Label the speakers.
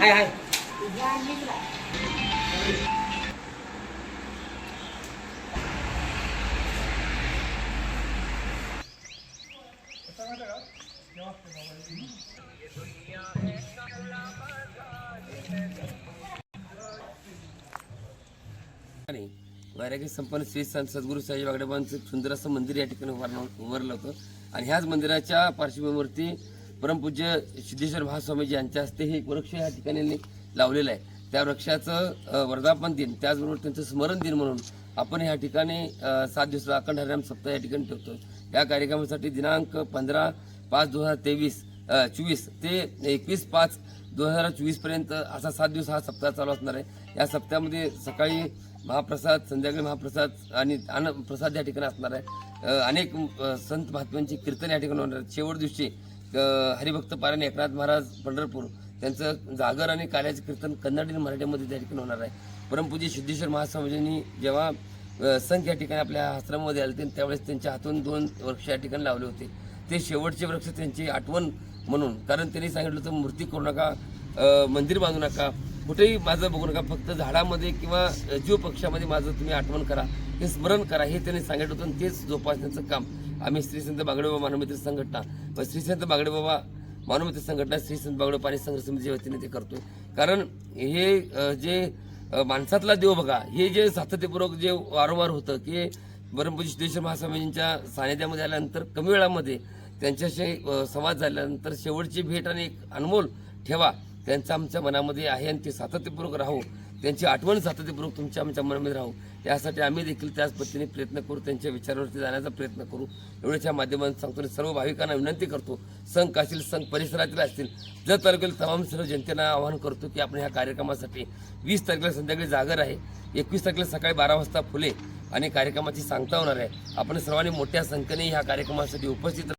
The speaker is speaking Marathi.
Speaker 1: हाय हाय.
Speaker 2: आणि वैरागी संपन्न श्री संत सद्गुरू साई वागडेबांचं सुंदर असं मंदिर या ठिकाणी उभारलं उभारलं होतं. आणि ह्याच मंदिराच्या पार्श्वभूमीवरती परमपूज्य सिद्धेश्वर महास्वामीजी यांच्या हस्ते हे एक वृक्ष या ठिकाणी लावलेलं आहे. त्या वृक्षाचं वर्धापन दिन त्याचबरोबर त्यांचं स्मरण दिन म्हणून आपण ह्या ठिकाणी सात दिवस अखंड हरिनाम सप्ताह या ठिकाणी ठेवतो या कार्यक्रमासाठी दिनांक पंधरा पाच दोन हजार तेवीस चोवीस ते एकवीस पाच दोन हजार चोवीसपर्यंत असा सात दिवस हा सप्ताह चालू असणार आहे. या सप्ताहामध्ये सकाळी महाप्रसाद संध्याकाळी महाप्रसाद आणि अन्न प्रसाद या ठिकाणी असणार आहे. अनेक संत महात्म्यांची कीर्तन या ठिकाणी होणार शेवट दिवशी हरिभक्त पारायण एकनाथ महाराज पंढरपूर त्यांचं जागर आणि काल्याचं कीर्तन कन्नड आणि मराठीमध्ये त्या ठिकाणी होणार आहे. परमपूज्य सिद्धेश्वर महास्वामीजींनी जेव्हा संघ या ठिकाणी आपल्या आश्रमामध्ये आले होते त्यावेळेस त्यांच्या हातून दोन वृक्ष या ठिकाणी लावले होते. ते शेवटचे वृक्ष त्यांची आठवण म्हणून कारण त्यांनी सांगितलं होतं मूर्ती करू नका मंदिर बांधू नका कुठेही माझं बघू नका फक्त झाडामध्ये किंवा जीव पक्षामध्ये माझं तुम्ही आठवण करा हे स्मरण करा हे त्यांनी सांगितलं होतं तेच जोपासण्याचं काम आम्ही श्री संत बागडेबाबा मानवमित्र संघटना व श्री संत बागडेबाबा मानवमित्र संघटना श्री संत बागडे पाणी संघ समितीच्या वतीने ते करतोय कारण हे जे माणसातला देव बघा हे जे सातत्यपूर्वक जे वारंवार होतं की परमपूज्य सिद्धेश्वर महास्वामींच्या सानिध्यामध्ये आल्यानंतर कमी वेळामध्ये त्यांच्याशी संवाद झाल्यानंतर शेवटची भेट आणि एक अनमोल ठेवा. त्यांचं आमच्या मनामध्ये आहे आणि ते सातत्यपूर्वक राहू. त्यांची आठवण सातत्यपूर्वक तुमच्या आमच्या मनामध्ये राहू. यासाठी आम्ही देखील त्याच पद्धतीने प्रयत्न करू त्यांच्या विचारावरती जाण्याचा प्रयत्न करू. एवढ्याच्या माध्यमातून सांगतो आणि सर्व भाविकांना विनंती करतो संघ असतील संघ परिसरातील असतील जर तालुक्यातील तमाम सर्व जनतेला आवाहन करतो की आपण ह्या कार्यक्रमासाठी वीस तारखेला संध्याकाळी जागर आहे. एकवीस तारखेला सकाळी बारा वाजता फुले आणि कार्यक्रमाची सांगता होणार आहे. आपण सर्वांनी मोठ्या संख्येने ह्या कार्यक्रमासाठी उपस्थित